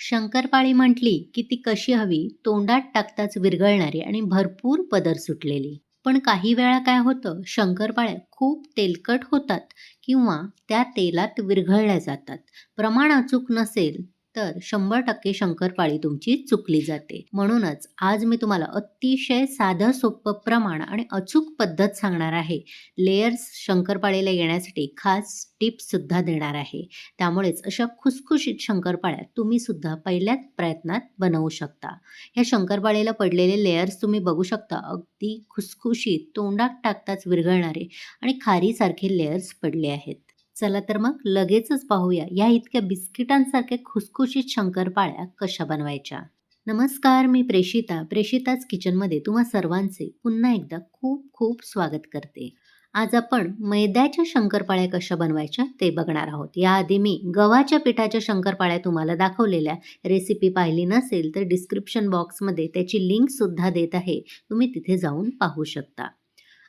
शंकरपाळी म्हटली की ती कशी हवी? तोंडात टाकताच विरघळणारी आणि भरपूर पदर सुटलेली. पण काही वेळा काय होतं? शंकरपाळ्या खूप तेलकट होतात किंवा त्या तेलात विरघळल्या जातात. प्रमाण अचूक नसेल तर शंभर टक्के शंकरपाळी तुमची चुकली जाते. म्हणूनच आज मी तुम्हाला अतिशय साधं सोपं प्रमाण आणि अचूक पद्धत सांगणार आहे. लेयर्स शंकरपाळीला येण्यासाठी खास टिप्स सुद्धा देणार आहे. त्यामुळेच अशा खुसखुशीत शंकरपाळ्या तुम्ही सुद्धा पहिल्याच प्रयत्नात बनवू शकता. ह्या शंकरपाळीला पडलेले लेयर्स तुम्ही बघू शकता. अगदी खुसखुशीत तोंडात टाकताच विरघळणारे आणि खारीसारखे लेयर्स पडले आहेत. चला तर मग लगेचच पाहूया या इतक्या बिस्किटांसारख्या खुसखुशीत शंकरपाळ्या कशा बनवायच्या. नमस्कार मी प्रेषिता. प्रेषिताच किचनमध्ये तुम्हा सर्वांचे पुन्हा एकदा खूप खूप स्वागत करते. आज आपण मैद्याच्या शंकरपाळ्या कशा बनवायच्या ते बघणार आहोत. याआधी मी गव्हाच्या पिठाच्या शंकरपाळ्या तुम्हाला दाखवलेल्या रेसिपी पाहिली नसेल तर डिस्क्रिप्शन बॉक्समध्ये त्याची लिंकसुद्धा देत आहे. तुम्ही तिथे जाऊन पाहू शकता.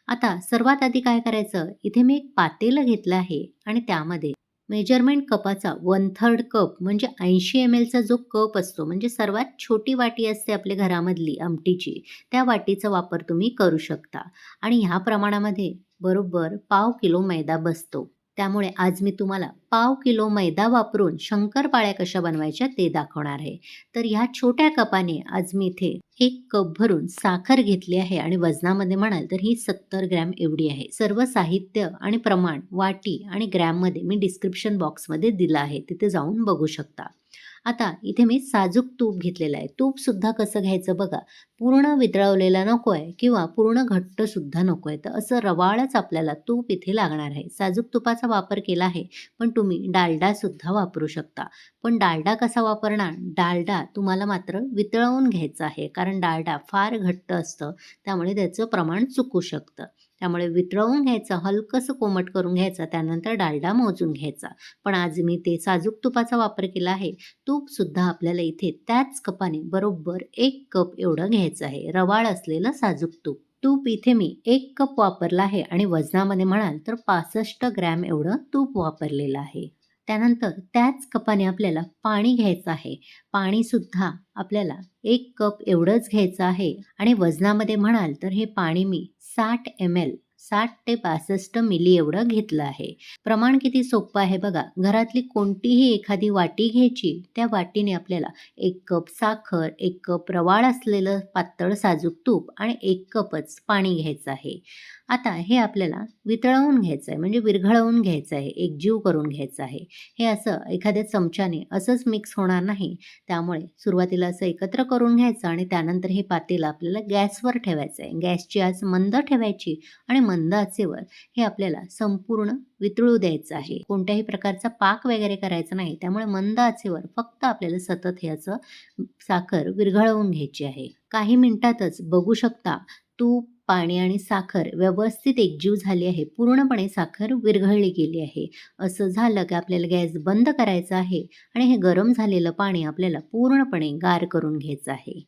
आता सर्वात आधी काय करायचं? इथे मी एक पातेलं घेतलं आहे आणि त्यामध्ये मेजरमेंट कपाचा वन थर्ड कप म्हणजे ऐंशी एम एलचा जो कप असतो म्हणजे सर्वात छोटी वाटी असते आपल्या घरामधली आमटीची त्या वाटीचा वापर तुम्ही करू शकता. आणि ह्या प्रमाणामध्ये बरोबर पाव किलो मैदा बसतो. त्यामुळे आज मी तुम्हाला पाव किलो मैदा वापरून शंकरपाळ्या कशा बनवायच्या ते दाखवणार आहे. तर ह्या छोट्या कपाने आज मी इथे एक कप भरून साखर घेतली आहे आणि वजनामध्ये म्हणाल तर ही सत्तर ग्रॅम एवढी आहे. सर्व साहित्य आणि प्रमाण वाटी आणि ग्रॅममध्ये मी डिस्क्रिप्शन बॉक्समध्ये दिलं आहे. तिथे जाऊन बघू शकता. आता इथे मी साजूक तूप घेतलेलं आहे. तूपसुद्धा कसं घ्यायचं बघा. पूर्ण वितळवलेला नको आहे किंवा पूर्ण घट्टसुद्धा नको आहे तर असं रवाळच आपल्याला तूप इथे लागणार आहे. साजूक तुपाचा वापर केला आहे पण तुम्ही डालडासुद्धा वापरू शकता. पण डालडा कसा वापरणार? डालडा तुम्हाला मात्र वितळवून घ्यायचा आहे. कारण डालडा फार घट्ट असतं त्यामुळे त्याचं प्रमाण चुकू शकतं. त्यामुळे वितळवून घ्यायचं हलकंसं कोमट करून घ्यायचं त्यानंतर डालडा मोजून घ्यायचा. पण आज मी ते साजूक तुपाचा वापर केला आहे. तूपसुद्धा आपल्याला इथे त्याच कपाने बरोबर एक कप एवढं घ्यायचं आहे. रवाळ असलेलं साजूक तूप. तूप इथे मी एक कप वापरला आहे आणि वजनामध्ये म्हणाल तर पासष्ट ग्रॅम एवढं तूप वापरलेलं आहे. त्यानंतर त्याच कपाने आपल्याला पाणी घ्यायचं आहे. पाणीसुद्धा आपल्याला एक कप एवढंच घ्यायचं आहे आणि वजनामध्ये म्हणाल तर हे पाणी मी साठ एम एल साठ ते पासष्ट मिली एवढं घेतलं आहे. प्रमाण किती सोपं आहे बघा. घरातली कोणतीही एखादी वाटी घ्यायची त्या वाटीने आपल्याला एक कप साखर एक कप रवाळ असलेलं पातळ साजूक तूप आणि एक कपच पाणी घ्यायचं आहे. आता हे आपल्याला वितळवून घ्यायचं आहे म्हणजे विरघळवून घ्यायचं आहे एकजीव करून घ्यायचं आहे हे असं एखाद्या चमच्याने असंच मिक्स होणार नाही. त्यामुळे सुरुवातीला असं एकत्र करून घ्यायचं आणि त्यानंतर हे पातेलं आपल्याला गॅसवर ठेवायचं आहे गॅसची आज मंद ठेवायची आणि मंद आचेवर हे आपल्याला संपूर्ण वितळू द्यायचं आहे. कोणत्याही प्रकारचा पाक वगैरे करायचा नाही. त्यामुळे मंद आचेवर फक्त आपल्याला सतत ह्याचं साखर विरघळवून घ्यायची आहे. काही मिनिटातच बघू शकता तूप पाणी आणि साखर व्यवस्थित एकजीव झाली आहे. पूर्णपणे साखर विरघळली गेली आहे. असं झालं की आपल्याला गॅस बंद करायचा आहे आणि हे गरम झालेलं पाणी आपल्याला पूर्णपणे गार करून घ्यायचं आहे.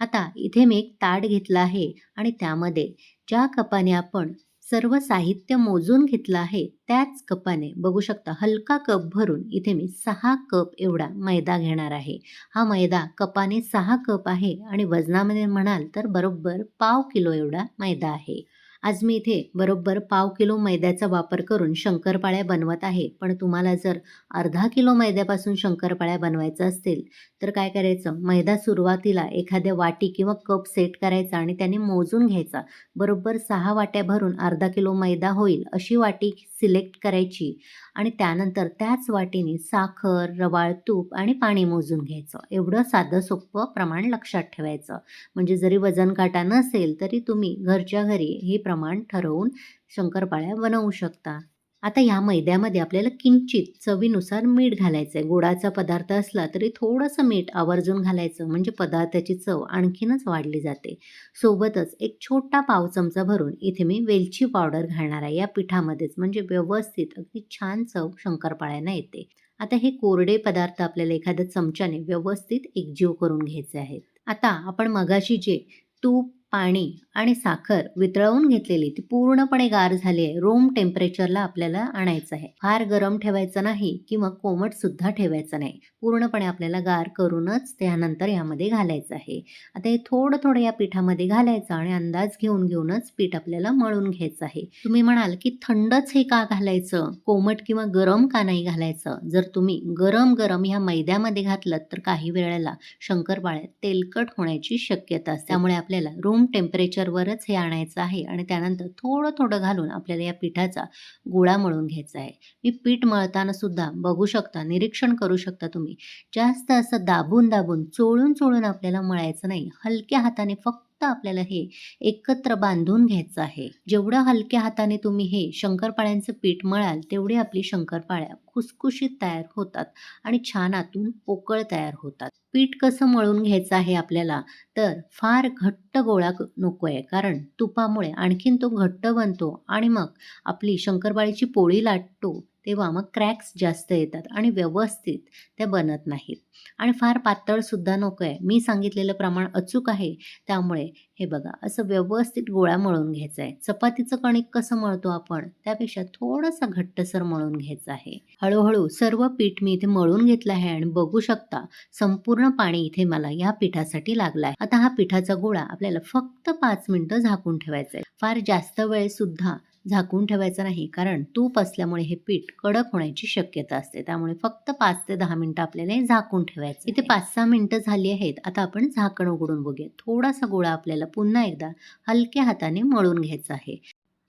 आता इथे मी एक ताट घेतला आहे आणि त्यामध्ये ज्या कपाने आपण सर्व साहित्य मोजून घेतलं आहे त्याच कपाने. बघू शकता हलका कप भरून इथे मी सहा कप एवढा मैदा घेणार आहे. हा मैदा कपाने सहा कप आहे आणि वजनामध्ये म्हणाल तर बरोबर पाव किलो एवढा मैदा आहे. आज मी इथे बरोबर पाव किलो मैद्याचा वापर करून शंकरपाळ्या बनवत आहे. पण तुम्हाला जर अर्धा किलो मैद्यापासून शंकरपाळ्या बनवायचं असतील तर काय करायचं? मैदा सुरुवातीला एखाद्या वाटी किंवा कप सेट करायचा आणि त्याने मोजून घ्यायचा. बरोबर सहा वाट्या भरून अर्धा किलो मैदा होईल अशी वाटी सिलेक्ट करायची. आणि त्यानंतर त्याच वाटीने साखर रवाळ तूप आणि पाणी मोजून घ्यायचं. एवढं साधं सोपं प्रमाण लक्षात ठेवायचं. म्हणजे जरी वजन काटा नसेल तरी तुम्ही घरच्या घरी हे प्रमाण ठरवून शंकरपाळ्या बनवू शकता. आता ह्या मैद्यामध्ये आपल्याला किंचित चवीनुसार मीठ घालायचं आहे गोडाचा पदार्थ असला तरी थोडंसं मीठ आवर्जून घालायचं. म्हणजे पदार्थाची चव आणखीनच वाढली जाते. सोबतच एक छोटा पाव चमचा भरून इथे मी वेलची पावडर घालणार आहे. या पिठामध्येच म्हणजे व्यवस्थित अगदी छान चव शंकरपाळ्यांना येते. आता हे कोरडे पदार्थ आपल्याला एखाद्या चमच्याने व्यवस्थित एकजीव करून घ्यायचे आहेत. आता आपण मगाशी जे तूप पाणी आणि साखर वितळवून घेतलेली ती पूर्णपणे गार झाली आहे. रूम टेम्परेचरला आपल्याला आणायचं आहे. फार गरम ठेवायचं नाही किंवा कोमट सुद्धा ठेवायचं नाही. पूर्णपणे आपल्याला गार करूनच त्यानंतर यामध्ये घालायचं आहे. आता हे थोडं थोडं या पिठामध्ये घालायचं आणि अंदाज घेऊन घेऊनच पीठ आपल्याला मळून घ्यायचं आहे. तुम्ही म्हणाल की थंडच हे का घालायचं? कोमट किंवा गरम का नाही घालायचं? जर तुम्ही गरम गरम ह्या मैद्यामध्ये घातलं तर काही वेळेला शंकरपाळ्यात तेलकट होण्याची शक्यता असते. त्यामुळे आपल्याला रूम टेम्परेचरवरच हे आणायचं आहे आणि त्यानंतर थोडं थोडं घालून आपल्याला या पिठाचा गोळा मळून घ्यायचा आहे. मी पीठ मळताना सुद्धा बघू शकता निरीक्षण करू शकता तुम्ही. जास्त असं दाबून दाबून चोळून चोळून आपल्याला मळायचं नाही. हलक्या हाताने फक्त आपल्याला हे एकत्र बांधून घ्यायचं आहे. जेवढं हलक्या हाताने तुम्ही हे शंकरपाळ्यांचं पीठ मळाल तेवढी आपली शंकरपाळ्या खुसखुशीत तयार होतात आणि छान आतून पोकळ तयार होतात. पीठ कसं मळून घ्यायचं आहे आपल्याला? तर फार घट्ट गोळा नको आहे कारण तुपामुळे आणखीन तो घट्ट बनतो आणि मग आपली शंकरपाळीची पोळी लाटतो. तेव्हा मग क्रॅक्स जास्त येतात आणि व्यवस्थित त्या बनत नाहीत. आणि फार पातळसुद्धा नको आहे. मी सांगितलेलं प्रमाण अचूक आहे. त्यामुळे हे बघा असं व्यवस्थित गोळा मळून घ्यायचा आहे. चपातीचं कणिक कसं मळतो आपण? त्यापेक्षा थोडंसं घट्टसर मळून घ्यायचं आहे. हळूहळू सर्व पीठ मी इथे मळून घेतलं आहे आणि बघू शकता संपूर्ण पाणी इथे मला या पिठासाठी लागलं आहे. आता हा पिठाचा गोळा आपल्याला फक्त पाच मिनिटं झाकून ठेवायचा आहे. फार जास्त वेळ सुद्धा झाकून ठेवायचं नाही. कारण तूप असल्यामुळे हे पीठ कडक होण्याची शक्यता असते. त्यामुळे फक्त पाच ते दहा मिनिटं आपल्याला हे झाकून ठेवायचं इथे पाच सहा मिनिटं झाली आहेत. आता आपण झाकण उघडून बघूया. थोडासा गोळा आपल्याला पुन्हा एकदा हलक्या हाताने मळून घ्यायचा आहे.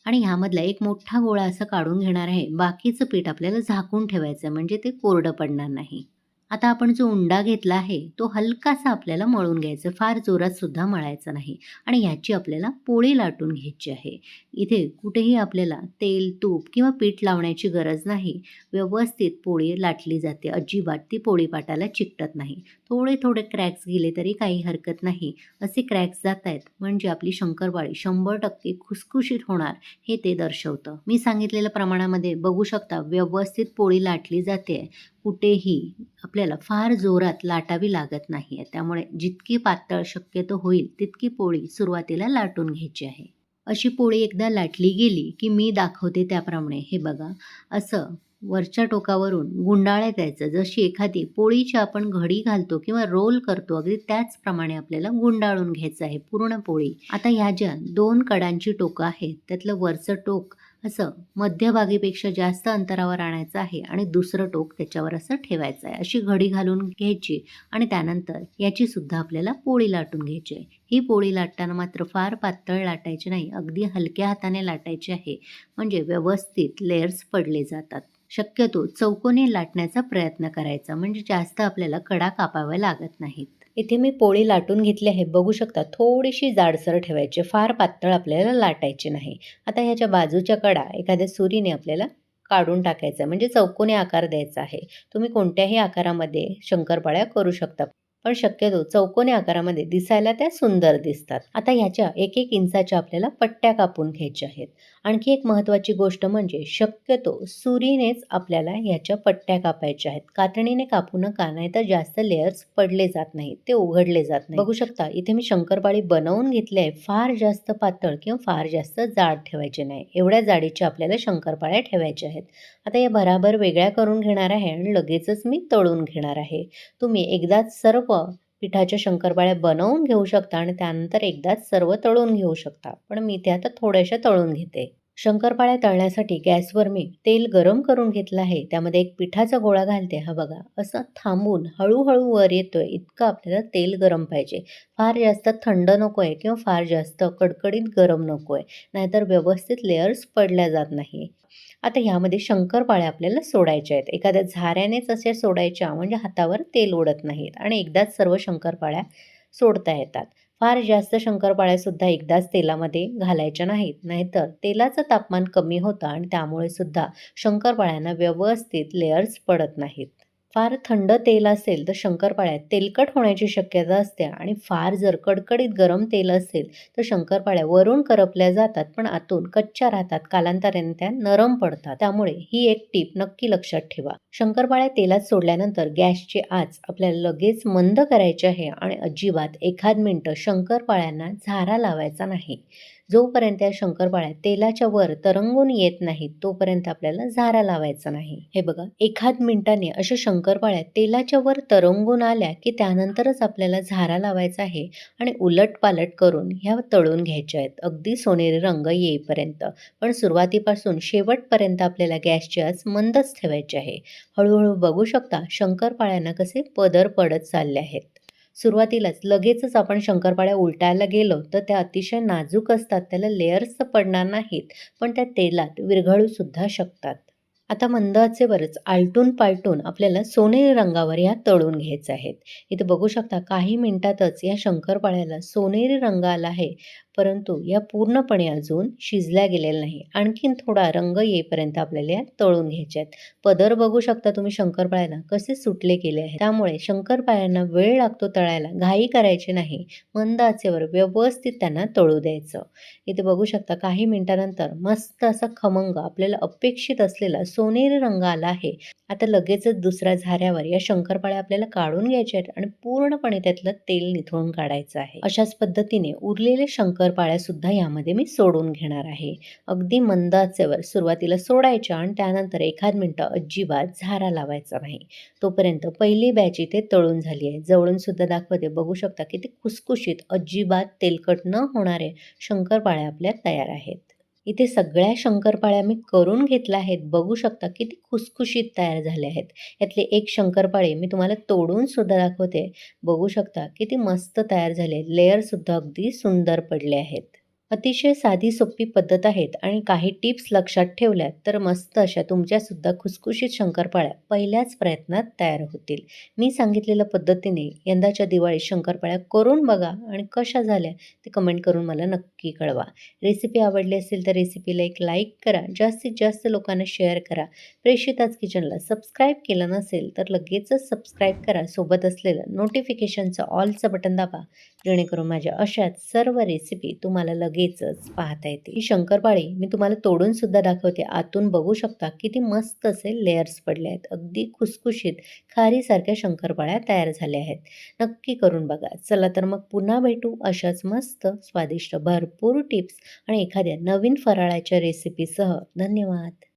आणि ह्यामधला एक मोठा गोळा असं काढून घेणार आहे. बाकीचं पीठ आपल्याला झाकून ठेवायचं म्हणजे ते कोरडं पडणार नाही. आता आपण जो उंडा घेतला आहे तो हलकासा आपल्याला मळून घ्यायचा फार जोरात सुद्धा मळायचा नाही. आणि ह्याची आपल्याला पोळी लाटून घ्यायची आहे. इथे कुठेही आपल्याला तेल तूप किंवा पीठ लावण्याची गरज नाही. व्यवस्थित पोळी लाटली जाते. अजिबात ती पोळी पाटाला चिकटत नाही. थोडे थोडे क्रॅक्स गेले तरी काही हरकत नाही. असे क्रॅक्स जात आहेत म्हणजे आपली शंकरपाळी शंभर टक्के खुसखुशीत होणार हे ते दर्शवतं. मी सांगितलेल्या प्रमाणामध्ये बघू शकता व्यवस्थित पोळी लाटली जाते. कुठेही आपल्याला फार जोरात लाटावी लागत नाही आहे. त्यामुळे जितकी पातळ शक्यतो होईल तितकी पोळी सुरुवातीला लाटून घ्यायची आहे. अशी पोळी एकदा लाटली गेली की मी दाखवते त्याप्रमाणे. हे बघा असं वरच्या टोकावरून गुंडाळ्यात द्यायचं. जशी एखादी पोळीची आपण घडी घालतो किंवा रोल करतो अगदी त्याचप्रमाणे आपल्याला गुंडाळून घ्यायचं आहे पूर्ण पोळी. आता ह्या ज्या दोन कडांची टोकं आहेत त्यातलं वरचं टोक असं मध्यभागीपेक्षा जास्त अंतरावर आणायचं आहे आणि दुसरं टोक त्याच्यावर असं ठेवायचं आहे. अशी घडी घालून घ्यायची आणि त्यानंतर याची सुद्धा आपल्याला पोळी लाटून घ्यायची आहे. ही पोळी लाटताना मात्र फार पातळ लाटायची नाही अगदी हलक्या हाताने लाटायची आहे. म्हणजे व्यवस्थित लेयर्स पडले जातात. शक्यतो चौकोनी लाटण्याचा प्रयत्न करायचा म्हणजे जास्त आपल्याला कडा कापाव्या लागत नाहीत. इथे मी पोळी लाटून घेतली आहे. बघू शकता थोडीशी जाडसर ठेवायची. फार पातळ आपल्याला लाटायची नाही. आता ह्याच्या बाजूच्या कडा एखाद्या सुरीने आपल्याला काढून टाकायचं म्हणजे चौकोनी आकार द्यायचा आहे. तुम्ही कोणत्याही आकारामध्ये शंकरपाळ्या करू शकता. पण शक्यतो चौकोनी आकारामध्ये दिसायला त्या सुंदर दिसतात. आता ह्याच्या एक एक इंचाच्या आपल्याला पट्ट्या कापून घ्यायच्या आहेत. आणखी एक महत्त्वाची गोष्ट म्हणजे शक्यतो सुरीनेच आपल्याला ह्याच्या पट्ट्या कापायच्या आहेत. कातणीने कापू नका नाही तर जास्त लेयर्स पडले जात नाहीत ते उघडले जात नाही बघू शकता इथे मी शंकरपाळी बनवून घेतली आहे. फार जास्त पातळ किंवा फार जास्त जाड ठेवायचे नाही. एवढ्या जाडीच्या आपल्याला शंकरपाळ्या ठेवायच्या आहेत. आता या भराभर वेगळ्या करून घेणार आहे आणि लगेचच मी तळून घेणार आहे. तुम्ही एकदाच सर्व पिठाच्या शंकरपाळ्या बनवून घेऊ शकता आणि त्यानंतर एकदाच सर्व तळून घेऊ शकता पण मी ते आता थोड्याशा तळून घेते. शंकरपाळ्या तळण्यासाठी गॅसवर मी तेल गरम करून घेतलं आहे. त्यामध्ये एक पिठाचा गोळा घालते. हा बघा असं थांबून हळूहळू वर येतोय. इतकं आपल्याला तेल गरम पाहिजे. फार जास्त थंड नको आहे किंवा फार जास्त कडकडीत गरम नको आहे नाहीतर व्यवस्थित लेअर्स पडल्या जात नाही. आता ह्यामध्ये शंकरपाळ्या आपल्याला सोडायच्या आहेत. एखाद्या झाऱ्यानेच असे सोडायच्या म्हणजे हातावर तेल ओढत नाहीत. आणि एकदाच सर्व शंकरपाळ्या सोडता येतात. फार जास्त शंकरपाळ्यासुद्धा एकदाच तेलामध्ये घालायच्या नाहीत. नाहीतर तेलाचं तापमान कमी होतं आणि त्यामुळे सुद्धा शंकरपाळ्यांना व्यवस्थित लेयर्स पडत नाहीत. फार थंड तेल असेल तर शंकरपाळ्यात तेलकट होण्याची शक्यता असते आणि फार जर कडकडीत गरम तेल असेल तर शंकरपाळ्या वरून करपल्या जातात पण आतून कच्च्या राहतात कालांतराने त्या नरम पडतात. त्यामुळे ही एक टीप नक्की लक्षात ठेवा. शंकरपाळ्या तेलात सोडल्यानंतर गॅसची आच आपल्याला लगेच मंद करायची आहे आणि अजिबात एखाद मिनटं शंकरपाळ्यांना झारा लावायचा नाही. जोपर्यंत या शंकरपाळ्या तेलाच्या वर तरंगून येत नाहीत तोपर्यंत आपल्याला झारा लावायचा नाही. हे बघा एखाद मिनिटाने अशा शंकरपाळ्या तेलाच्या वर तरंगून आल्या की त्यानंतरच आपल्याला झारा लावायचा आहे आणि उलट पालट करून ह्या तळून घ्यायच्या आहेत. अगदी सोनेरी रंग येईपर्यंत. पण सुरुवातीपासून शेवटपर्यंत आपल्याला गॅसची आज मंदच ठेवायची आहे. हळूहळू बघू शकता शंकरपाळ्यांना कसे पदर पडत चालले आहेत. सुरुवातीलाच लगेचच आपण शंकरपाळ्या उलटायला गेलो तर त्या अतिशय नाजूक असतात त्याला लेयर्स तर पडणार नाहीत पण त्या तेलात विरघळूसुद्धा शकतात. आता मंद आचेवरच आलटून पालटून आपल्याला सोनेरी रंगावर या तळून घ्यायचं आहेत. इथे बघू शकता काही मिनिटातच या शंकरपाळ्याला सोनेरी रंग आला आहे. परंतु या पूर्णपणे अजून शिजल्या गेलेल्या नाही. आणखीन थोडा रंग येईपर्यंत आपल्याला या तळून घ्यायच्या आहेत पदर बघू शकता तुम्ही शंकरपाळ्यांना कसे सुटले गेले आहेत. त्यामुळे शंकरपाळ्यांना वेळ लागतो तळायला. घाई करायची नाही. मंद आचेवर व्यवस्थित त्यांना तळू द्यायचं. इथे बघू शकता काही मिनिटानंतर मस्त असा खमंग आपल्याला अपेक्षित असलेला सोनेरी रंग आला आहे. आता लगेचच दुसऱ्या झाऱ्यावर या शंकरपाळ्या आपल्याला काढून घ्यायच्या आहेत आणि पूर्णपणे त्यातलं तेल निथळून काढायचं आहे. अशाच पद्धतीने उरलेले शंकरपाळ्या सुद्धा यामध्ये मी सोडून घेणार आहे. अगदी मंद आचेवर सुरुवातीला सोडायच्या आणि त्यानंतर एखाद मिनटं अजिबात झारा लावायचा नाही. तोपर्यंत पहिली बॅच इथे तळून झाली आहे. जवळून सुद्धा दाखवते. बघू शकता की ते खुसखुशीत अजिबात तेलकट न होणारे शंकरपाळ्या आपल्या तयार आहेत. इथे सगळ्या शंकरपाळ्या मी करून घेतल्या आहेत. बघू शकता किती खुसखुशीत तयार झाले आहेत. यातले एक शंकरपाळे मी तुम्हाला तोडून सुद्धा दाखवते. बघू शकता किती मस्त तयार झाले. लेअरसुद्धा अगदी सुंदर पडले आहेत. अतिशय साधी सोपी पद्धत आहेत आणि काही टिप्स लक्षात ठेवल्यात तर मस्त अशा तुमच्यासुद्धा खुसखुशीत शंकरपाळ्या पहिल्याच प्रयत्नात तयार होतील. मी सांगितलेल्या पद्धतीने यंदाच्या दिवाळीत शंकरपाळ्या करून बघा आणि कशा झाल्या ते कमेंट करून मला नक्की कळवा. रेसिपी आवडली असेल तर रेसिपीला एक लाईक करा जास्तीत जास्त लोकांना शेअर करा. प्रेषिताच किचनला सबस्क्राईब केलं नसेल तर लगेचच सबस्क्राईब करा. सोबत असलेलं नोटिफिकेशनचं ऑलचं बटन दाबा जेणेकरून माझ्या अशाच सर्व रेसिपी तुम्हाला लगेच लगेचच पाहता येते. ही शंकरपाळी मी तुम्हाला तोडून सुद्धा दाखवते. आतून बघू शकता किती मस्त असे लेयर्स पडले आहेत. अगदी खुसखुशीत खारीसारख्या शंकरपाळ्या तयार झाल्या आहेत. नक्की करून बघा. चला तर मग पुन्हा भेटू अशाच मस्त स्वादिष्ट भरपूर टिप्स आणि एखाद्या नवीन फराळाच्या रेसिपीसह धन्यवाद.